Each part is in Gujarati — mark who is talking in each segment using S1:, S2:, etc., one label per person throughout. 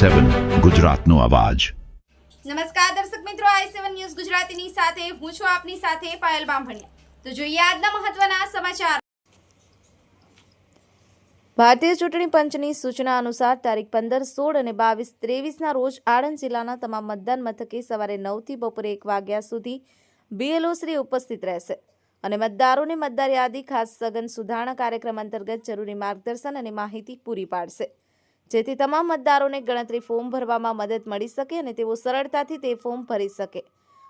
S1: સેવન ગુજરાતનો અવાજ.
S2: નમસ્કાર દર્શક મિત્રો આઈ સેવન ન્યૂઝ ગુજરાતીની સાથે હું છું આપની સાથે પાયલ બામભણિયા. તો જોઈએ આજના મહત્વના સમાચાર. ભારતીય ચૂંટણી પંચની સૂચના અનુસાર તારીખ પંદર સોળ અને બાવીસ ત્રેવીસના રોજ આણંદ જિલ્લાના તમામ મતદાન મથકે સવારે નવથી બપોરે એક વાગ્યા સુધી બીએલઓ શ્રી ઉપસ્થિત રહેશે. અને મતદારોને મતદાર યાદી ખાસ સઘન સુધારણા કાર્યક્રમ અંતર્ગત જરૂરી માર્ગદર્શન અને માહિતી પૂરી પાડશે. જેથી તમામ મતદારોને ગણતરી ફોર્મ ભરવામાં મદદ મળી શકે અને તેઓ સરળતાથી તે ફોર્મ ભરી શકે.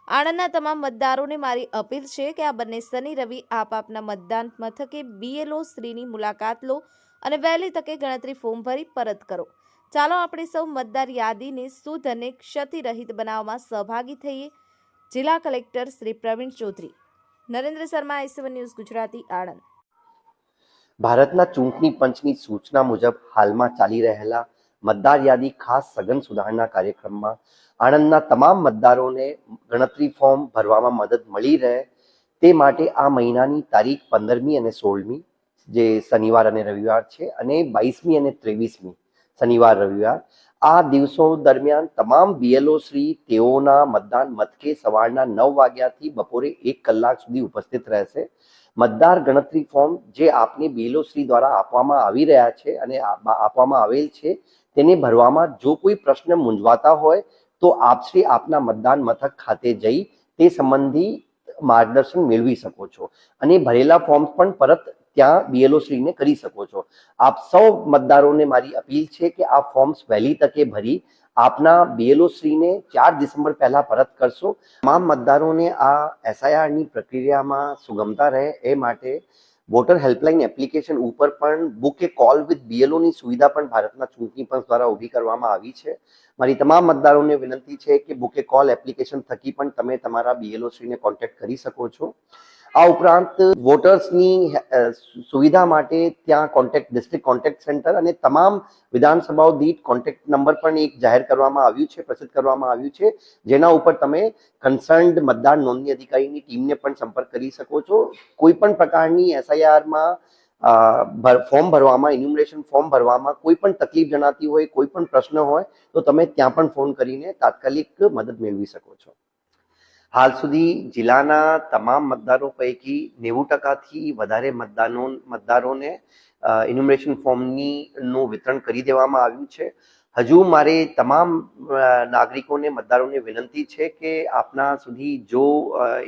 S2: આણંદના તમામ મતદારોને મારી અપીલ છે કે આ બંને શનિ, રવિ આપ આપના મતદાન મથકે બીએલઓ શ્રીની મુલાકાત લો અને વહેલી તકે ગણતરી ફોર્મ ભરી પરત કરો. ચાલો આપણે સૌ મતદાર યાદીને શુદ્ધ અને ક્ષતિરહિત બનાવવામાં સહભાગી થઈએ. જિલ્લા collector Shri Pravin Chaudhari. Narendra Sharma S one news Gujarati, Anand.
S3: ભારતના ચૂંટણી પંચની સૂચના મુજબ હાલમાં ચાલી રહેલા મતદાર યાદી ખાસ સઘન સુધારણા કાર્યક્રમમાં આણંદના તમામ મતદારોને ગણતરી ફોર્મ ભરવામાં મદદ મળી રહે તે માટે આ મહિનાની તારીખ પંદરમી અને સોળમી, જે શનિવાર અને રવિવાર છે, અને બાવીસમી અને ત્રેવીસમી શનિવાર, રવિવાર. આ દિવસો દરમિયાન તમામ બીએલઓ શ્રી તેઓના મતદાન મથકે સવારના નવ વાગ્યાથી બપોરે એક કલાક સુધી ઉપસ્થિત રહેશે. મતદાર ગણતરી ફોર્મ જે આપને બીએલઓ શ્રી દ્વારા આપવામાં આવી રહ્યા છે અને આપવામાં આવેલ છે, તેને ભરવામાં જો કોઈ પ્રશ્ન મૂંઝવાતા હોય, તો આપશ્રી આપના મતદાન મથક ખાતે જઈ તે સંબંધી માર્ગદર્શન મેળવી શકો છો. અને ભરેલા ફોર્મ્સ પણ પરત ત્યાં બીએલઓ શ્રીને કરી શકો છો. આપ સૌ મતદારોને મારી અપીલ છે કે આ ફોર્મ્સ વહેલી તકે ભરી આપના બીએલઓ શ્રીને ચાર ડિસેમ્બર પહેલા પરત કરશો. તમામ મતદારોને આ એસઆઈઆરની પ્રક્રિયામાં સુગમતા રહે એ માટે વોટર હેલ્પલાઇન એપ્લિકેશન ઉપર પણ બુક કોલ વિથ બીએલઓની સુવિધા પણ ભારતના ચૂંટણી પંચ દ્વારા ઊભી કરવામાં આવી છે. મારી તમામ મતદારોને વિનંતી છે કે બુકે કોલ એપ્લિકેશન થકી પણ તમે તમારા બીએલઓ શ્રીને કોન્ટેક્ટ કરી શકો છો. આ ઉપરાંત વોટર્સની સુવિધા માટે ત્યાં કોન્ટેક્ટ, ડિસ્ટ્રિક્ટ કોન્ટેક્ટ સેન્ટર અને તમામ વિધાનસભાઓ દીઠ કોન્ટેક્ટ નંબર પણ એક જાહેર કરવામાં આવ્યું છે, પ્રસિદ્ધ કરવામાં આવ્યું છે. જેના ઉપર તમે કન્સર્ન્ડ મતદાર નોંધણી અધિકારીની ટીમને પણ સંપર્ક કરી શકો છો. કોઈ પણ પ્રકારની એસઆઈઆરમાં ફોર્મ ભરવામાં, ઇન્યુમરેશન ફોર્મ ભરવામાં કોઈ પણ તકલીફ જણાતી હોય, કોઈ પણ પ્રશ્ન હોય, તો તમે ત્યાં પણ ફોન કરીને તાત્કાલિક મદદ મેળવી શકો છો. હાલ સુધી જિલ્લાના તમામ મતદારો પૈકી નેવું ટકાથી વધારે મતદાનો મતદારોને ઇન્યુમરેશન ફોર્મની નું વિતરણ કરી દેવામાં આવ્યું છે. હજુ મારે તમામ નાગરિકોને, મતદારોને વિનંતી છે કે આપના સુધી જો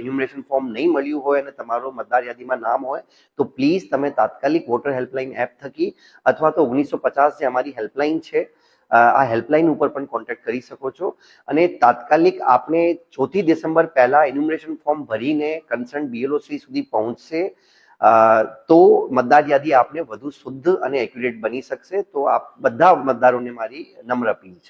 S3: ઇન્યુમરેશન ફોર્મ નહીં મળ્યું હોય અને તમારો મતદાર યાદીમાં નામ હોય, તો પ્લીઝ તમે તાત્કાલિક વોટર હેલ્પલાઇન એપ થકી અથવા તો ઓગણીસો પચાસ જે અમારી હેલ્પલાઇન છે આ હેલ્પલાઇન ઉપર પણ કોન્ટેક્ટ કરી શકો છો. અને તાત્કાલિક આપને ચોથી ડિસેમ્બર પહેલા એન્યુમરેશન ફોર્મ ભરીને કન્સર્ન બીએલઓસી સુધી પહોંચશે. તો મતદાર યાદી આપને વધુ શુદ્ધ અને એક્યુરેટ બની શકશે. તો આપ બધા મતદારોને મારી નમ્ર અપીલ છે.